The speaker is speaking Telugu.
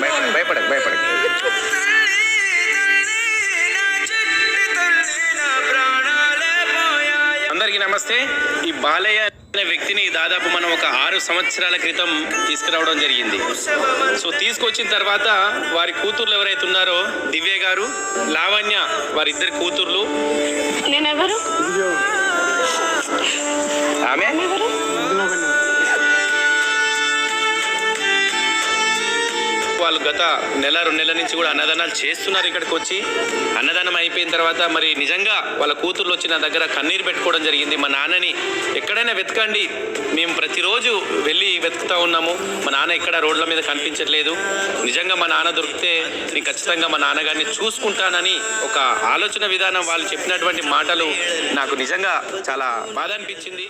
భయపడకు భయపడకు. భయపడకు అందరికీ నమస్తే. ఈ బాలయ్య అనే వ్యక్తిని దాదాపు మనం ఒక ఆరు సంవత్సరాల క్రితం తీసుకురావడం జరిగింది. సో తీసుకొచ్చిన తర్వాత వారి కూతుర్లు ఎవరైతే ఉన్నారో దివ్య గారు లావణ్య వారిద్దరి కూతుర్లు. నేనెవరు? ఆమె? వాళ్ళు గత నెల రెండు నెలల నుంచి కూడా అన్నదానాలు చేస్తున్నారు ఇక్కడికి వచ్చి. అన్నదానం అయిపోయిన తర్వాత మరి నిజంగా వాళ్ళ కూతుర్లు వచ్చి నా దగ్గర కన్నీరు పెట్టుకోవడం జరిగింది. మా నాన్నని ఎక్కడైనా వెతకండి. మేము ప్రతిరోజు వెళ్ళి వెతుకుతా ఉన్నాము. మా నాన్న ఎక్కడ రోడ్ల మీద కనిపించట్లేదు. నిజంగా మా నాన్న దొరికితే నేను ఖచ్చితంగా మా నాన్నగారిని చూసుకుంటానని ఒక ఆలోచన విధానం వాళ్ళు చెప్పినటువంటి మాటలు నాకు నిజంగా చాలా బాధ అనిపించింది.